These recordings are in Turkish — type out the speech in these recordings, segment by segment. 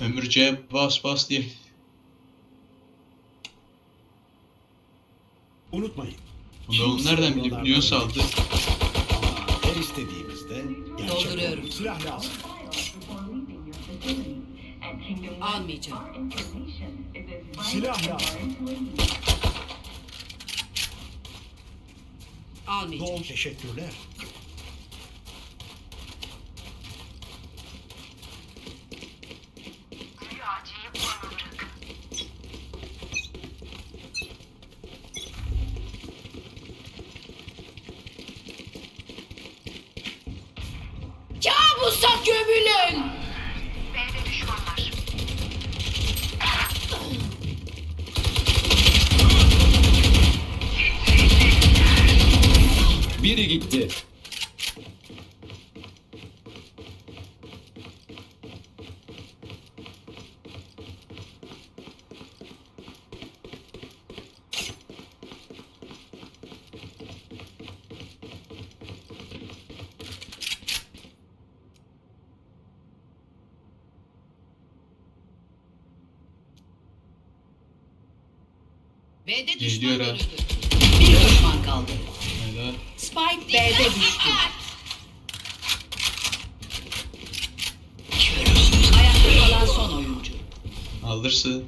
Ömürce bas bas diye. Unutmayın. Bunu onu nereden bilip milyon saldı? Ama her istediğimizde gerçek Dolduruyorum. olur. silah lazım. Almayacağım. Silah lazım. Almayacağım. Doğum teşekkürler. Biri gitti. Geliyor düşman ha. Spike B'de düştü. Ayakta kalan son oyuncu. Alırsın.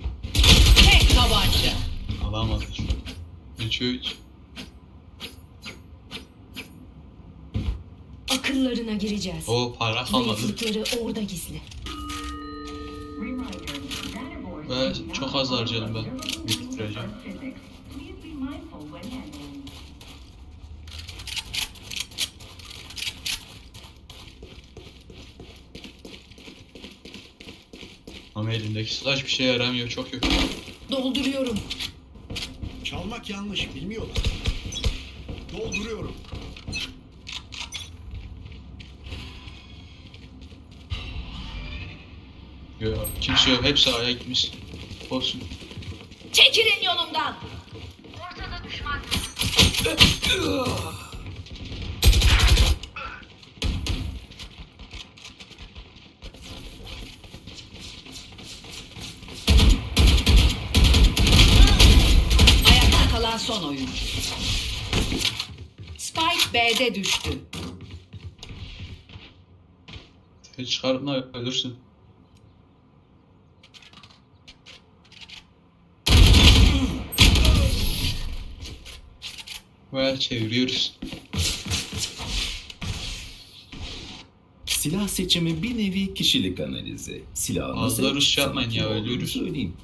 Tek tabanca. Alamadı. 3 3. Akıllarına gireceğiz. O para kalmadı. Zayıflıkları orada gizli. Ve çok az harcadım ben. Bitireceğim. Elimdeki silah hiçbir şey yaramıyor. Çok kötü. Dolduruyorum. Çalmak yanlış bilmiyorlar. Dolduruyorum. Yok, kimse yok. Hepsi A'ya gitmiş. Olsun. Çekilin yolumdan. Ortada düşman son oyuncu. Spike B'de düştü. Hiç çıkarıp da ölürsün. Ve çeviriyoruz. Silah seçimi bir nevi kişilik analizi. Silahınız Fazla Rusça yapmayın ya, ölüyoruz. Söyleyeyim.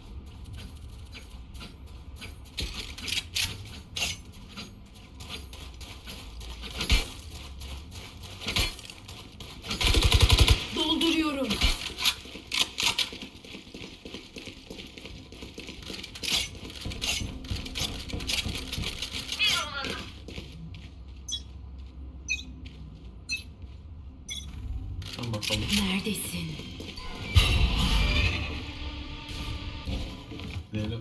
Dolduruyorum. bir olalım. Tamam bakalım. Neredesin? Diyelim.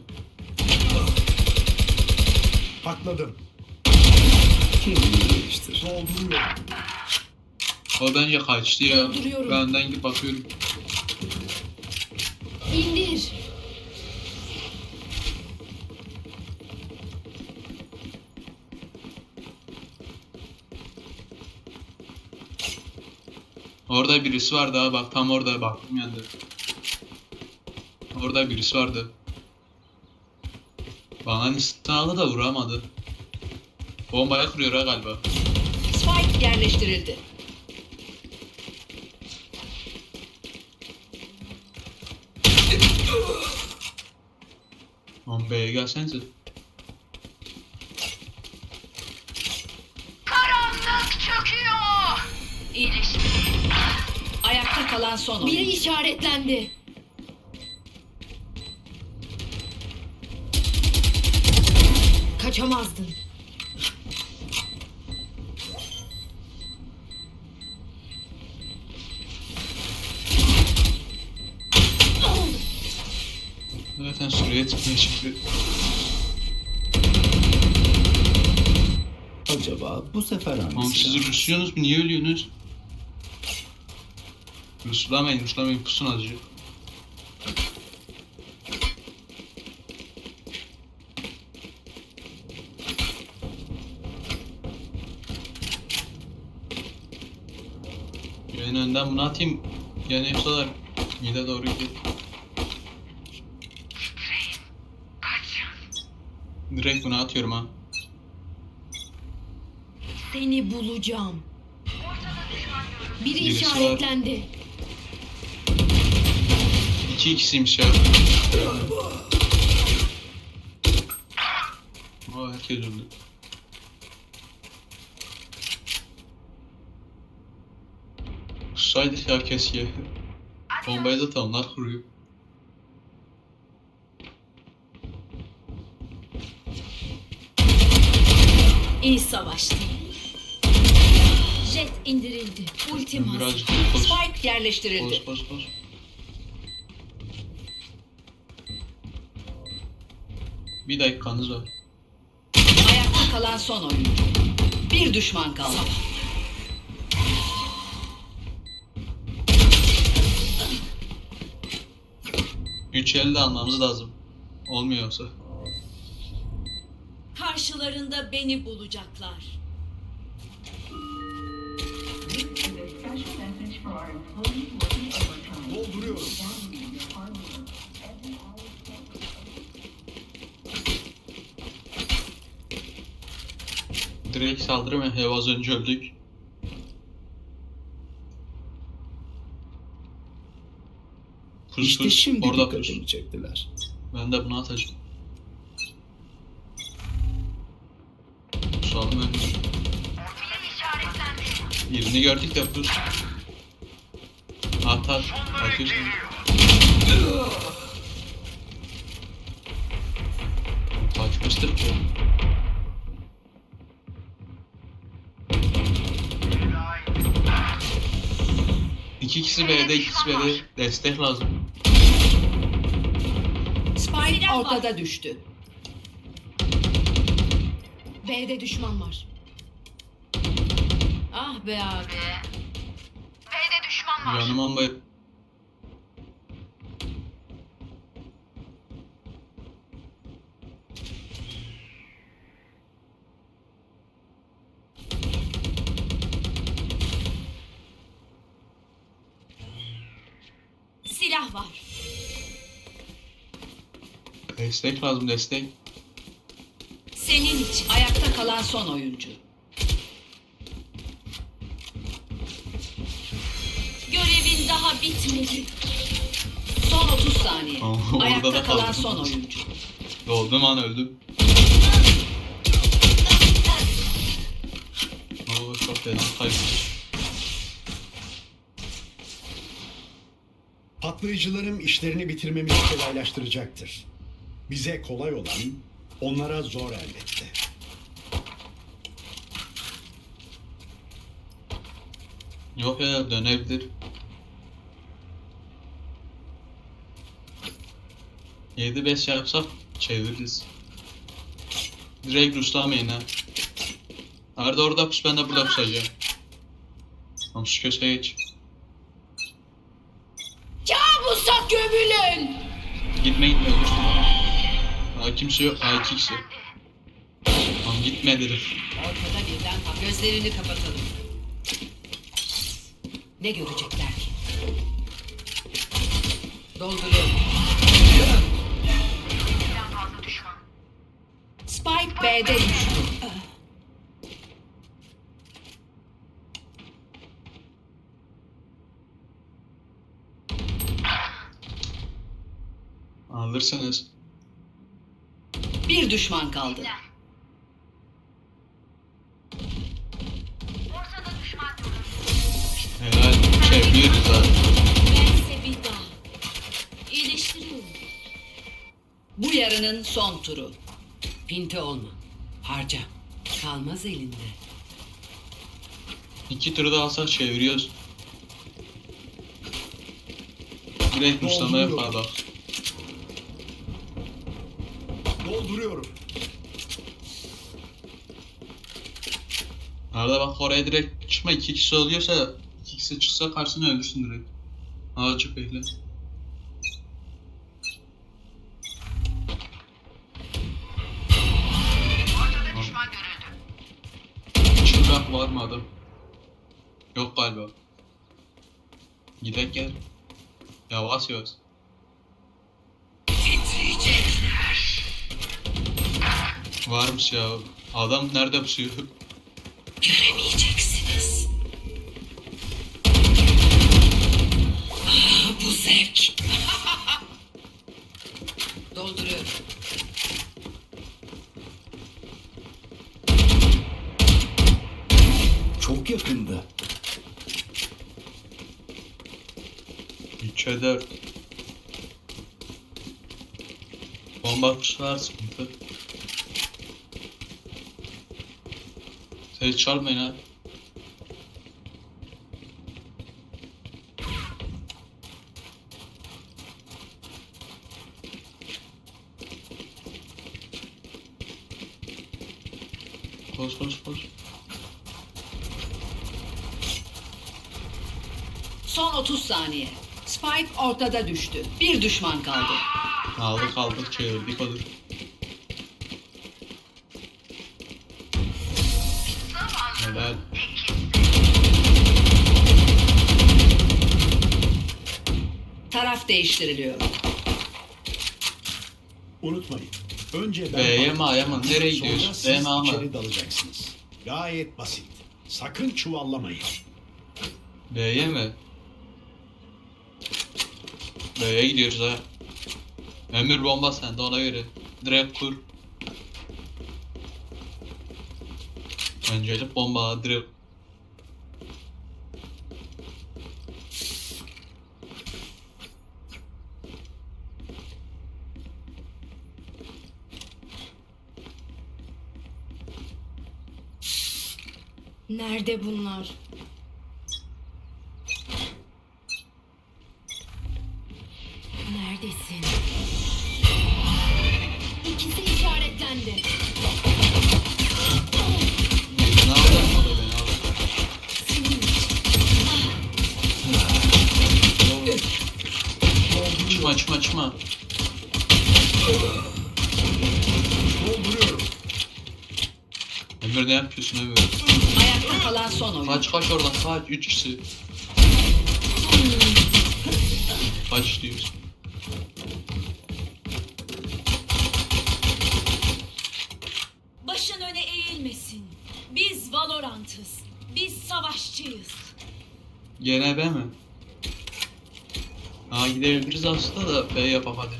Patladım. Kendini geliştir. Dolduruyorum. O bence kaçtı ya. Duruyorum. Ben önden gidip bakıyorum. İndir. Orada birisi vardı ha bak tam orada baktım yandı. Orada birisi vardı. Bana nişanlı da vuramadı. Bombaya kuruyor ha galiba. Spike yerleştirildi. Bombaya gelsenize. Karanlık çöküyor. İyileşti. Ayakta kalan son Biri işaretlendi. Kaçamazdın. Zaten süreye tıkmaya çıktı. Acaba bu sefer hangi Oğlum siz mu? Niye ölüyorsunuz? Yuslamayın yuslamayın pusun azıcık. Yani önden bunu atayım. Yani hepsi kadar mide doğru gidiyor. Direkt bunu atıyorum ha. Seni bulacağım. Biri Birisi var. işaretlendi. İki ikisiymiş ya. Aa herkes öldü. Kusaydı ya keşke. Bombayı zaten onlar kuruyor. İyi savaştı. Jet indirildi. Ultim hazır. Spike yerleştirildi. Koş koş koş. Bir dakikanız var. Ayakta kalan son oyuncu. Bir düşman kaldı. Üç elde almamız lazım. Olmuyorsa. Karşılarında beni bulacaklar. Dolduruyorum. Direkt saldırı mı? Hev az önce öldük. Pus İşte pus. şimdi Orada pus. dikkatimi çektiler. Ben de bunu atacağım. Biri işaretlendi. Birini gördük de pus. At at. Atıyorsun. Kaçmıştır ki. İki kişi B'de, ikisi B'de destek lazım. Spike Silah var. ortada düştü. B'de düşman var. Ah be abi. B'de düşman var. Yanıma bay... Destek lazım destek. Senin için. Ayakta kalan son oyuncu. Görevin daha bitmedi. Son 30 saniye. Aa, Ayakta da kalan kaldım. son oyuncu. Doğdum an öldüm. Oo çok fena kaybettim. Patlayıcılarım işlerini bitirmemizi kolaylaştıracaktır. Bize kolay olan onlara zor elbette. Yok ya dönebilir. Yedi beş yapsak çeviririz. Direkt Ruslamayın ha. Arda orada pus ben de burada pusacağım. Tamam şu köşeye geç. Kabusa gömülün. Gitme gitme ölürsün. Kimse yok. Aa iki kişi. Tamam gitme dedim. Ortada birden kal. Gözlerini kapatalım. Ne görecekler ki? Dolduruyorum. Spike B'de düştü. Alırsınız. Bir düşman kaldı. Helal. Zaten. Bir daha. İyileştiriyorum. Bu yarının son turu. Pinti olma. Harca. Kalmaz elinde. İki turu da alsak çeviriyoruz. Direkt Dolduruyor. falan. Dolduruyorum. Arada bak oraya direkt çıkma iki kişi oluyorsa iki kişi çıksa karşısına ölürsün direkt. Azıcık bekle. Ortada düşman görüldü. Çıkrak var mı adam? Yok galiba. Gidek gel. Yavaş yavaş. Varmış ya. Adam nerede pusuyor? Göremeyeceksiniz. bu zevk. Dolduruyorum. Çok yakında. 3'e 4. Bomba sıkıntı. Ses çalmayın ha. Koş koş koş. Son 30 saniye. Spike ortada düştü. Bir düşman kaldı. Aldık aldık çevirdik olur. Helal. Taraf değiştiriliyor. Unutmayın. Önce ben B'ye mi A'ya mı? Nereye Sonra gidiyoruz? siz B mi A mı? içeri dalacaksınız. Gayet basit. Sakın çuvallamayın. B'ye mi? B'ye gidiyoruz ha. Emir bomba sende ona göre. Direkt kur. Öncelik bomba direkt. Nerede bunlar? Neredesin? İkisi işaretlendi. Dolduruyorum. Emir ne yapıyorsun Emir? Ayakta kalan son oyun. Kaç kaç oradan kaç. 3 kişi. Kaç diyorsun? Başın öne eğilmesin. Biz Valorant'ız. Biz savaşçıyız. Gene B mi? Ha gidebiliriz aslında da B yapalım hadi.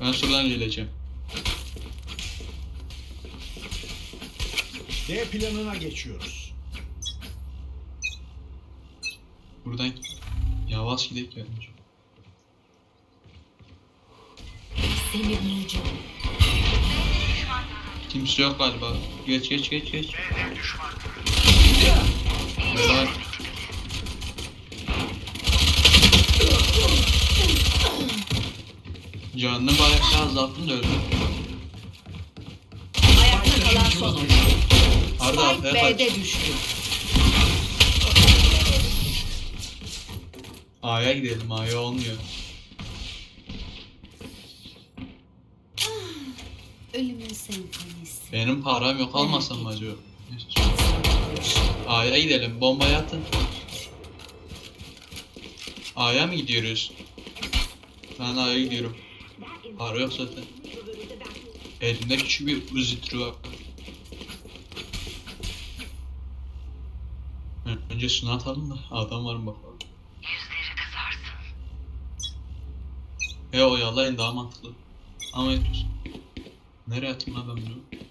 Ben şuradan geleceğim. D planına geçiyoruz. Buradan yavaş gidelim gelmiş. Seni bulacağım. Kimse yok galiba. Geç geç geç geç. Helal. Canını bayağı azalttın da öldü. Ayakta kalan son oyun. Arda arkaya kaç. B'de düştü. A'ya gidelim A'ya olmuyor. Ölümün senfonisi. Benim param yok almasam mı acaba? A'ya gidelim bombayı atın. A'ya mı gidiyoruz? Ben A'ya gidiyorum. Para yok zaten. Elimde küçük bir Uzi türü var. Hı, Önce şunu atalım da adam var mı bakalım. Yüzleri kızarsın. He o yalayın daha mantıklı. Ama yapıyorsun. Nereye atayım lan ben bunu?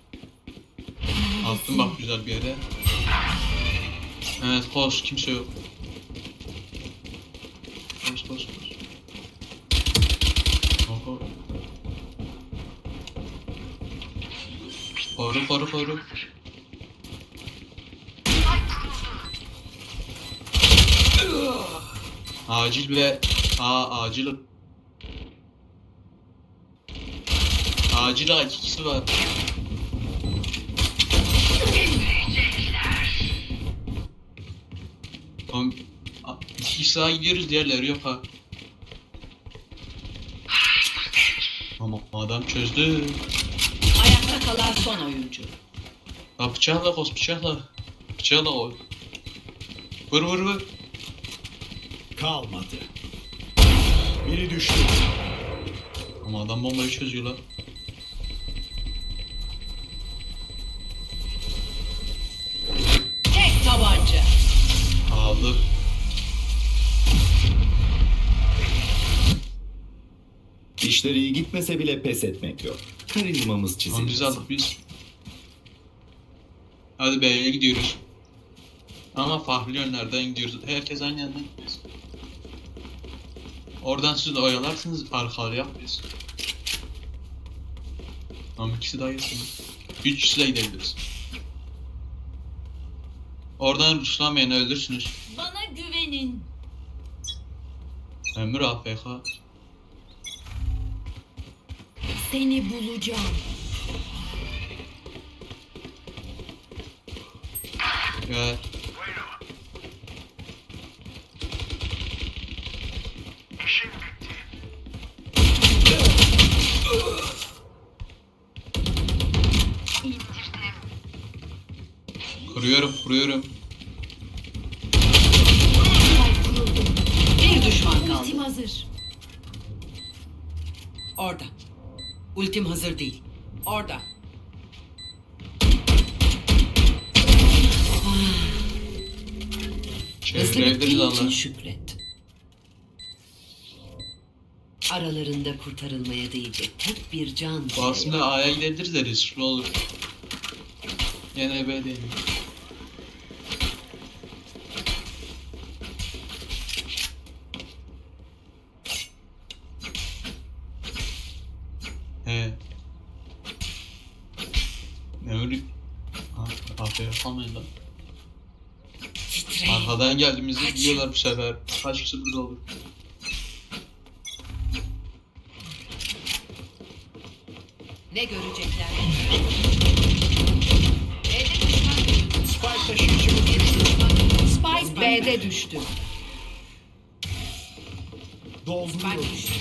Attım bak güzel bir yere. Evet koş kimse yok. Koş koş koş. Oho. Koru koru koru. Acil ve Aa acil. Acil acilisi var. Tamam. İki daha gidiyoruz diğerleri yok ha. Ama adam çözdü. Ayakta kalan son oyuncu. Ha bıçakla kos bıçakla. Bıçakla koy. Vur vur vur. Kalmadı. Biri düştü. Ama adam bombayı çözüyor lan. Tek tabanca. Aldı. İşleri iyi gitmese bile pes etmek yok. Karizmamız Tamam biz çizildi. aldık biz. Hadi B'ye gidiyoruz. Ama farklı yönlerden gidiyoruz. Herkes aynı yerden gidiyoruz. Oradan siz de oyalarsınız arkalıya biz. Tamam ikisi daha yesin. Üç kişi de gidebiliriz. Oradan Ruslamayana öldürsünüz. Bana güvenin. Ömür AFK. Seni bulacağım. Gel. Kuruyorum, kuruyorum. Bir düşman kaldı. Ultim hazır. Orada. Ultim hazır değil. Orada. Hızlı bittiği için şükret. Aralarında kurtarılmaya değecek tek bir can. Bu aslında A'ya gidebiliriz de riskli olur. Yine B değil. He. Ne öyle? Ha, AFK kalmayın lan. Geldiğimizi Kaç. biliyorlar bu sefer. Kaç kişi burada olur? Ne görecekler? B'de düşman. Spike. Spike B'de düştü. Spike Dolduruyorum. düştü.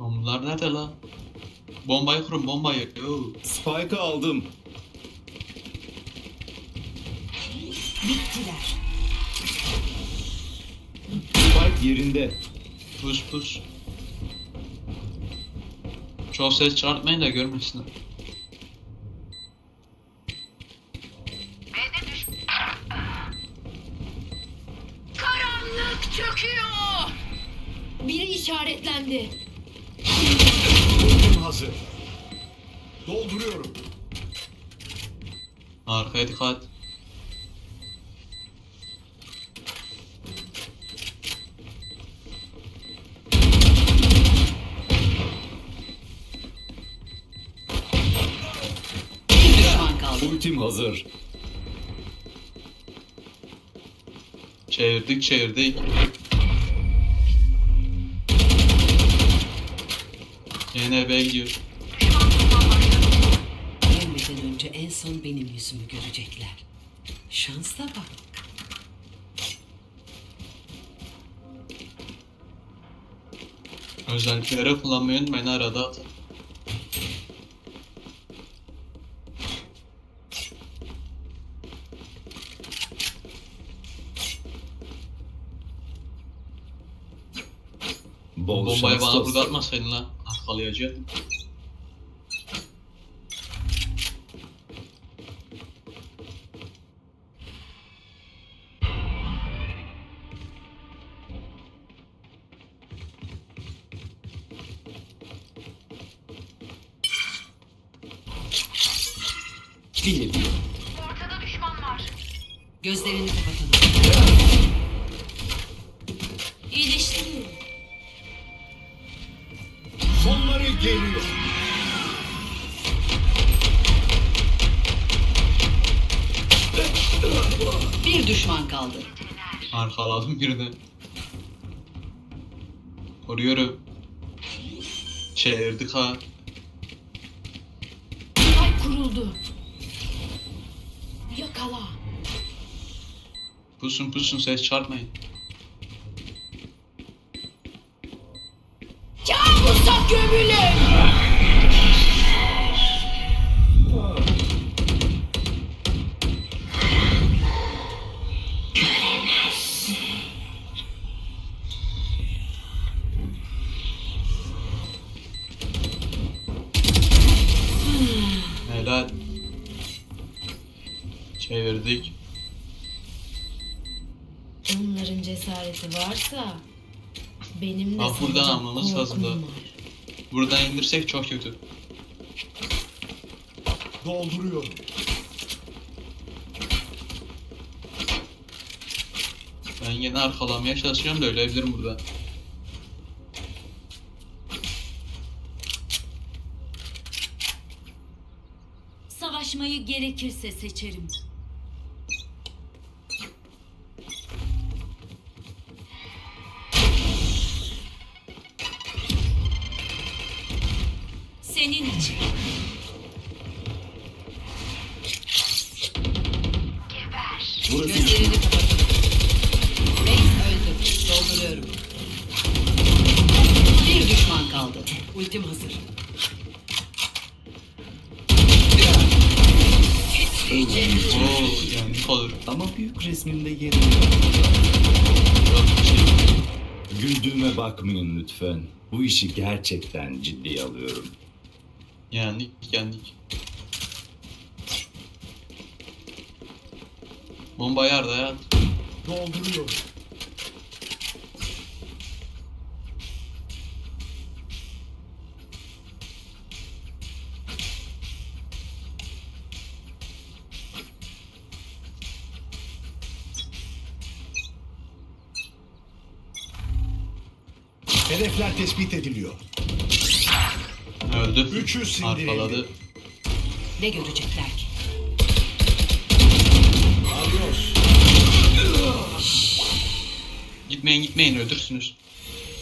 Lan Bunlar nerede lan? Bombayı kurun bombayı. Yo. Spike'ı aldım. Bittiler. Spike yerinde. Pus pus. Çok ses çıkartmayın da görmesinler. Karanlık çöküyor. Biri işaretlendi. Hazır. Dolduruyorum. Arkaya dikkat. Ultim hazır. Çevirdik çevirdik. Yine B gidiyor. Ölmeden önce en son benim yüzümü görecekler. Şansa bak. Özellikleri kullanmayı unutmayın arada atın. Bol Bombayı şans bana burada atmasaydın lan. Arkalayacaktım. Koruyorum. Çevirdik ha. Spike kuruldu. Yakala. Pusun pusun ses çarpmayın. Kabusa gömülün. Varsa benim de buradan sanacak almamız lazım korkum da. var. Buradan indirsek çok kötü. Dolduruyorum. Ben yine arkalamaya çalışıyorum da ölebilirim burada. Savaşmayı gerekirse seçerim. Güldüğüme bakmayın lütfen. Bu işi gerçekten ciddiye alıyorum. Yendik yendik. Bomba yerde ya. Dolduruyorum. Hedefler tespit ediliyor. Öldü. Üçü sindirildi. Arkaladı. Ne görecekler ki? Adios. Gitmeyin gitmeyin öldürsünüz.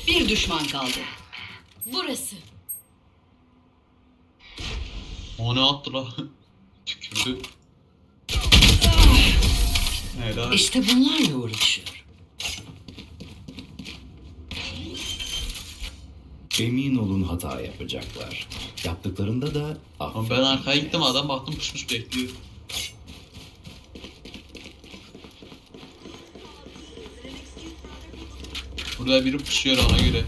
Bir düşman kaldı. Burası. O ne attı la? Tükürdü. Helal. İşte bunlarla uğraşıyor. Emin olun hata yapacaklar. Yaptıklarında da Ama ben arkaya gittim adam baktım pusmuş bekliyor. Burada biri pusuyor ona göre.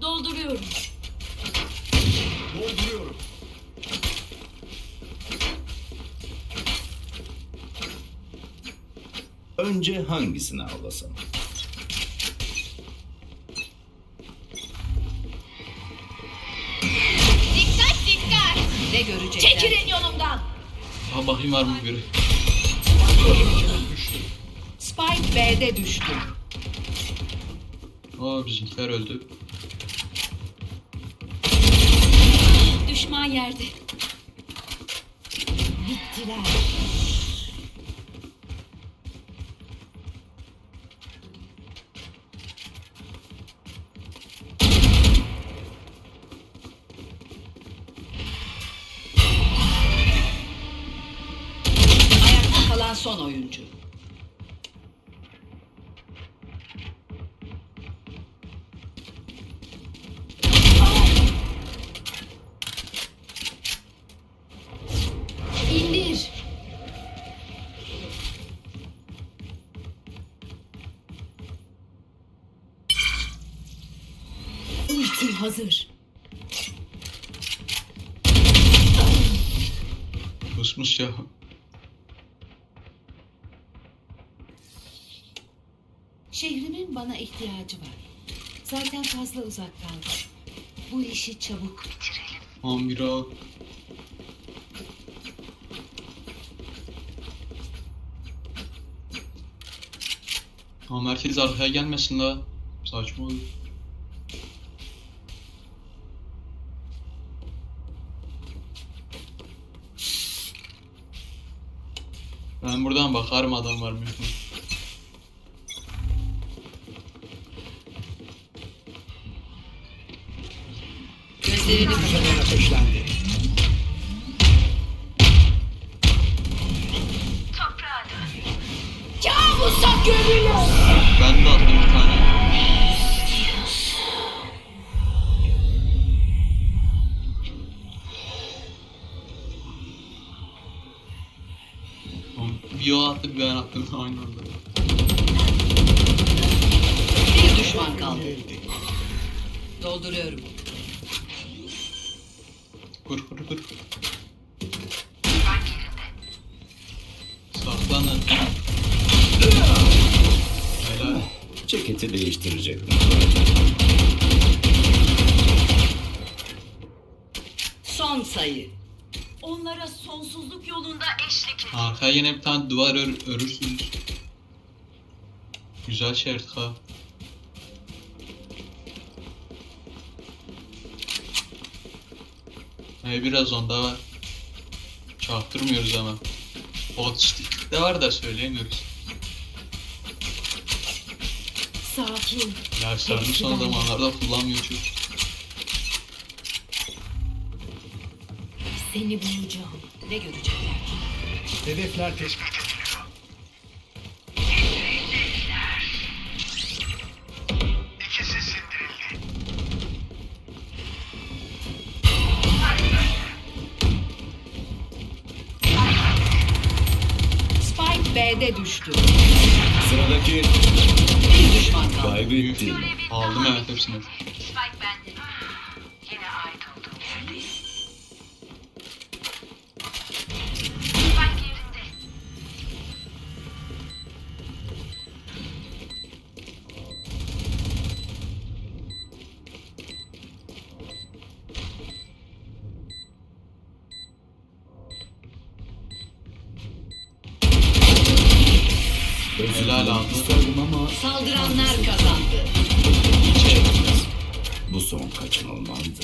Dolduruyorum. Dolduruyorum. Önce hangisini avlasam? Ha bakayım var mı biri? Spike B'de düştü. Oo bizimkiler öldü. Düşman yerde. Bittiler. Pusmuş ya. Şehrimin bana ihtiyacı var. Zaten fazla uzak kaldım. Bu işi çabuk bitirelim. 11 o. Ama merkez arkaya gelmesin la. Saçma olur. Ben buradan bakarım adam var mı yok. Oğlum, Bir o attı bir ben attım aynı anda. Bir düşman kaldı. Dolduruyorum. Kur kur kur. Saklanın. Helal. Ceketi değiştirecektim. Son sayı. Onlara sonsuzluk yolunda eşlik et. Arkaya yine bir tane duvar ör örürsünüz. Güzel şerit ha. Ee, biraz onda var. Çaktırmıyoruz ama. Otistik de var da söyleyemiyoruz. Sakin. Yaşlarını son zamanlarda kullanmıyor çünkü. Seni bulacağım. Ne görecekler? Hedefler tespit ediliyor. İkisi sindirildi. Spike B'de düştü. Sıradaki Bir düşman kaldı. kaybettin. Aldım evet hepsini. Ama Saldıranlar kazandı. Bu son kaçınılmazdı.